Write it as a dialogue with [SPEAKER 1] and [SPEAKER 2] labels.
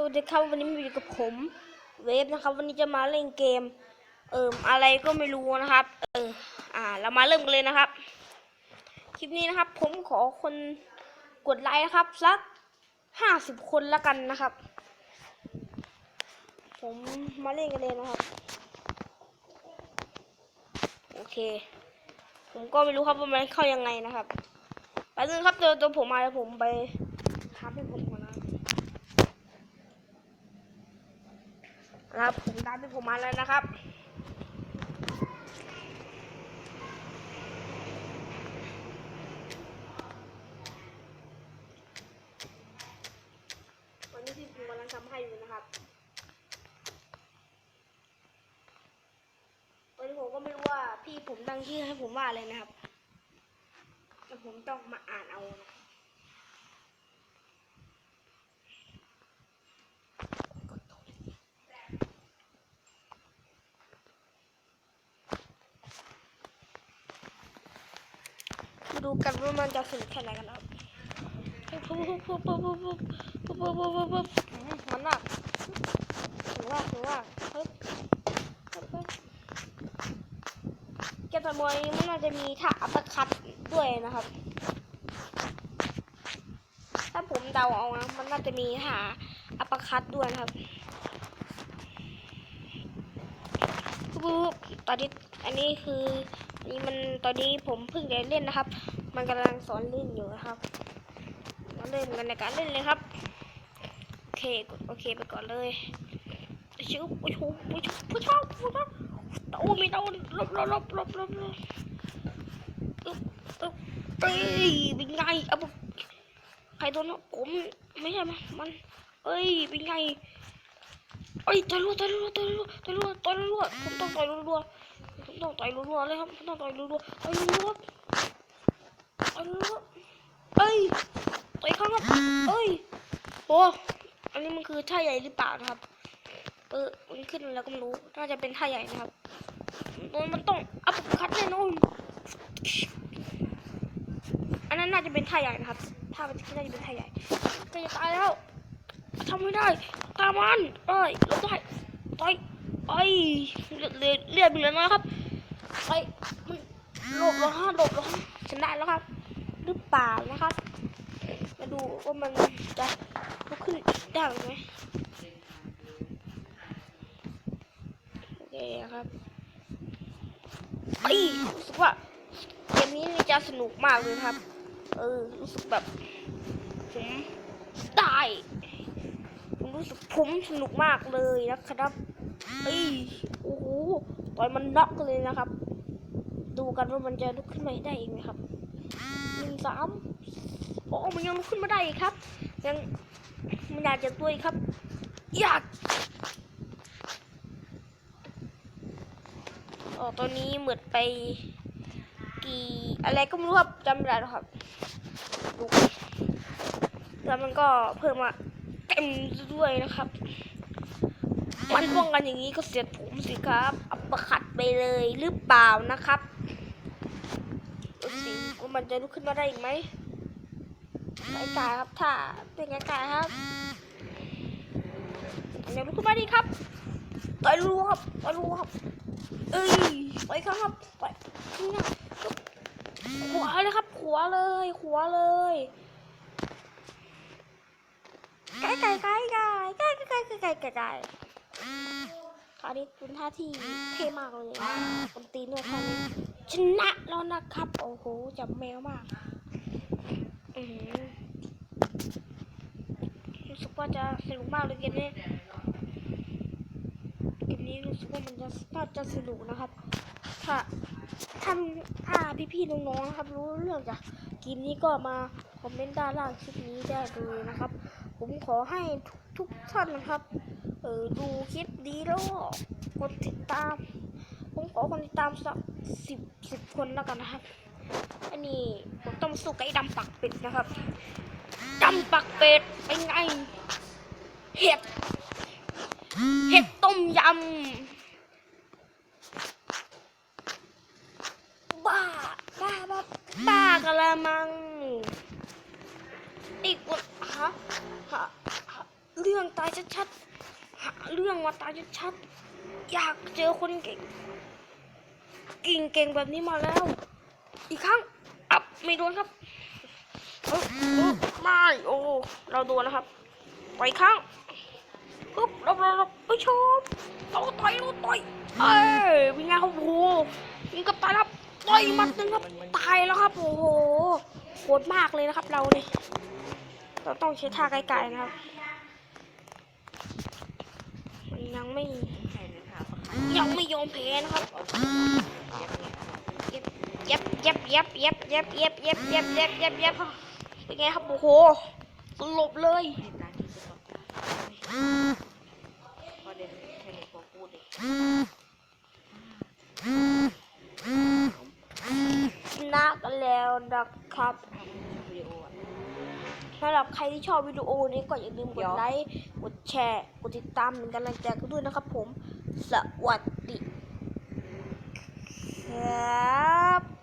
[SPEAKER 1] สวัสดีครับวันนี้มาอยู่กับผม เวฟนะครับ วันนี้จะมาเล่นเกม เอ่มอะไรก็ไม่รู้นะครับ เอออ่า เรามาเริ่มกันเลยนะครับ คลิปนี้นะครับ ผมขอคนกดไลค์นะครับสักห้าสิบคนละกันนะครับ ผมมาเล่นกันเลยนะครับ โอเค ผมก็ไม่รู้ครับว่ามันเข้ายังไงนะครับไปนึงครับเดี๋ยวเดี๋ยวผมมาแล้วผมไปทำให้ผมก่อนนะ นะครับ ผมตามที่ผมมาแล้วนะครับวันนี้ที่ผมกำลังทำให้อยู่นะครับวันนี้ผมก็ไม่รู้ว่าพี่ผมตั้งชื่อให้ผมว่าอะไรนะครับแต่ผมต้องมาอ่านเอานะ ดูกันว่ามันจะสนุกแค่ไหนกันครับมันหนักถือว่าถือว่าเกมต่อยมวยมันน่าจะมีท่าอัปคัดด้วยนะครับ ถ้าผมเดาเอานะมันน่าจะมีท่าอัปคัดด้วยนะครับปุ๊บตอนนี้อันนี้คือ นี้มันตอนนี้ผมเพิ่งจะเล่นนะครับ มันกำลังสอนเล่นอยู่นะครับ มาเล่นกันในการเล่นเลยครับ โอเคกดโอเคไปก่อนเลยชิวโอ้โหโอ้โหผู้ชอบผู้ชอบโอ้ไม่โดนลบลบลบลบลบลบอึ๊บอึ๊บเอ้ยเป็นไงเอาปุ๊ใครโดนวะผมไม่ใช่ไหมยมัน เอ้ยเป็นไงเอ้ยต่อยรัวต่อยรัวต่อยรัวต่อยรัวต่อยรัวผมต้องต่อยรัวๆผม ต้องต่อยรัวๆเลยครับผมต้องต่อยรัวๆต่อยรัวๆต่อยรัวเอ้ยต่อยข้างครับเอ้ยโอ้อันนี้มันคือท่าใหญ่หรือเปล่านะครับเออมันขึ้นแล้วก็ไม่รู้น่าจะเป็นท่าใหญ่นะครับโดนมันต้องอัปคัดแน่นอนอันนั้นน่าจะเป็นท่าใหญ่นะครับท่ามันน่าจะเป็นท่าใหญ่ก็จะตายแล้วทำไม่ได้ตามมันเอ้ยลบได้ต่อย เอ้ยเลือดเลือดเลือดเหลือน้อยครับไปมันหลบแล้วฮะหลบแล้วฮะชนะแล้วครับ หรือเปล่านะครับ มาดูว่ามันจะลุกขึ้นได้ไหมโอเคครับเอ้รู้สึกว่าเกมนี้จะสนุกมากเลยครับ เออรู้สึกแบบผมได้ผมรู้สึกผมสนุกมากเลยนะครับ เอ้ยโอ้โหต่อยมันน็อกเลยนะครับ ดูกันว่ามันจะลุกขึ้นมาได้อีกไหมครับหนึ่งสามโอ้มันยังลุกขึ้นมาได้อีกครับ ยังมันอยากจะตัวอีกครับ อยากอ๋อตอนนี้เหมือนไปกี่อะไรก็ไม่รู้ครับจำไม่ได้แล้วครับแล้วมันก็เพิ่มมาเต็มด้วยนะครับ มันป้องกันอย่างนี้ก็เสียผมสิครับอัปขัดไปเลยหรือเปล่านะครับสิว่ามันจะลุกขึ้นมาได้อีกไหมไก่ไก่ครับถ้าเป็นไก่ไก่ครับเดี๋ยวลุกขึ้นมาดีครับต่อยรัวครับต่อยรัวครับ เอ้ยไปครับไปนี่นะขวาเลยครับขวาเลยขวาเลยไก่ไก่ไก่ไก่ไก่ไก่ไก่ไก่ไก่ไก่ คราวนี้เป็นท่าที่เท่มากเลยคนตีนวยคราวนี้ชนะแล้วนะครับ โอ้โหจับแมวมากอืมรู้สึกว่าจะสนุกมากเลยเกมนี้เกมนี้รู้สึกว่ามันจะน่าจะสนุกนะครับ ถ้าถ้าถ้าพี่ๆน้องๆนะครับ รู้เรื่องจากเกมนี้ก็มาคอมเมนต์ด้านล่างคลิปนี้ได้เลยนะครับ ผมขอให้ทุกท่านนะครับ ออดูคลิปดีแล้วกดติดตาม ผมขอคนติดตามสักสิบสิบคนแล้วกันนะครับ อันนี้ผมต้องสู้กับไอ้ดำปักเป็ดนะครับดำปักเป็ดเป็นไง เห็ด เห็ดต้มยำ บ้า บ้า บ้าบ้ากะละมังอีกคนฮะฮะฮะเรื่องตายชัดๆ เรื่องมาตายชัดๆอยากเจอคนเก่งกิ่งเก่งแบบนี้มาแล้ว อีกครั้งอับไม่โดนครับเอ้ยเอ้ยไม่โอ้เราโดนนะครับไปอีกครั้งปึ๊บเราเราเราไปชมเราต่อยเราต่อยเอ้ยเป็นไงครับโอ้โหยิงกับตายครับต่อยหมัดหนึงครับตายแล้วครับโอ้โหโหดมากเลยนะครับเราเนี่ยเราต้องใช้ท่าไกลๆนะครับมัน ยังไม่
[SPEAKER 2] ใช่เลยค่ะประคัน
[SPEAKER 1] ยังไม่ยอมแพ้นะครับ
[SPEAKER 2] เย็บเนี่ย
[SPEAKER 1] เย็บเย็บเย็บเย็บเย็บเย็บเย็บเย็บเย็บเย็บเย็บเป็นไงครับโอ้โหสลบเลย
[SPEAKER 2] เห็นร้านที่จะต้องพอเดินแค่นี้พอพูดเลย
[SPEAKER 1] ชนะกันแล้วนะครับ
[SPEAKER 2] วิดีโออะ
[SPEAKER 1] สำหรับใครที่ชอบวิดีโอนี้ก็อย่าลืมก
[SPEAKER 2] ด
[SPEAKER 1] ไลค์ กดแชร์ กดติดตามเป็นกำลังใจกันด้วยนะครับผม สวัสดีครับ